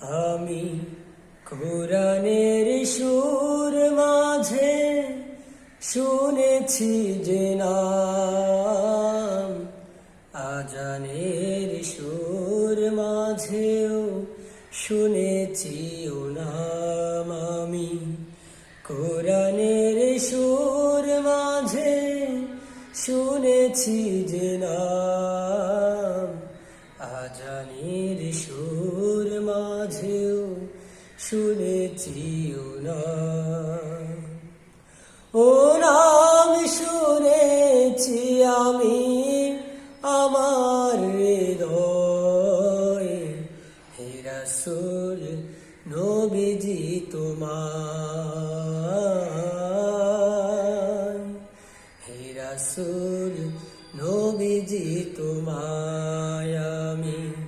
আমি কোরআনের সুর মাঝে শুনেছি যে আজানের সুর মাঝেও শুনেছি ও নাম আমি। কোরআনের সুর মাঝে শুনেছি যে নাম। মাঝেও শুনেছি ও নাম শুনেছি আমি আমার হৃদয়ে। হে রাসূল, নবীজি তোমার। হে রাসূল, নবীজি তোমায় আমি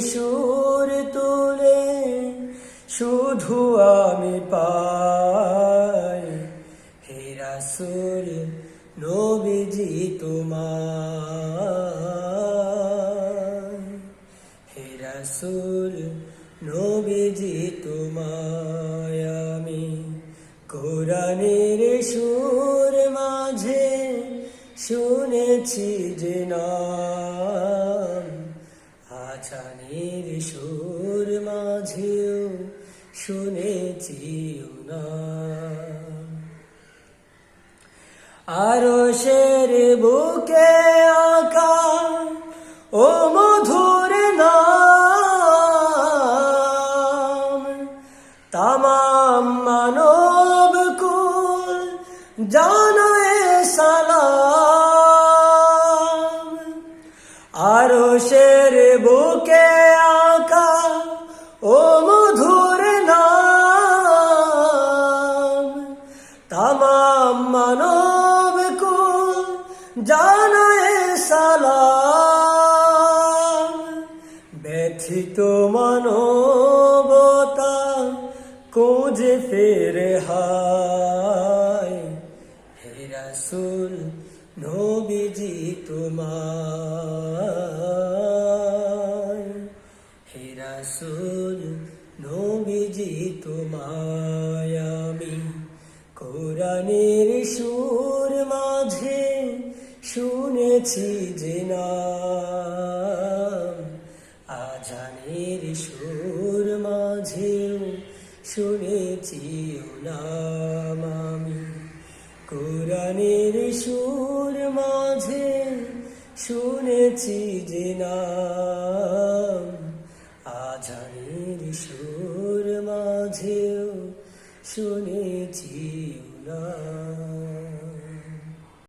সুর তুলে, শুধু আমি পাই। হে রাসূল, নবীজি তোমার হে রাসূল, নবীজি তোমায়। আমি কোরআনের সুর মাঝে শুনেছি যে নাম আজানের সুর মাঝেও শুনেছি নাম আরও শের বুকে আঁকা ও মধুর নাম। তামাম মানব কুল জানায় সালাম। জানায় সালাম, ব্যথিত মানবতা কোজে ফেরে হায়। হে রাসূল, নবীজি তোমার হে রাসূল, নবীজি তোমায় আমি কোরআনের সুর মাঝে শুনেছি যে আজানের সুর মাঝেও শুনেছি নাম আমি। কোরআনের সুর মাঝে শুনেছি যে নাম। আজানের সুর মাঝেও শুনেছি নাম।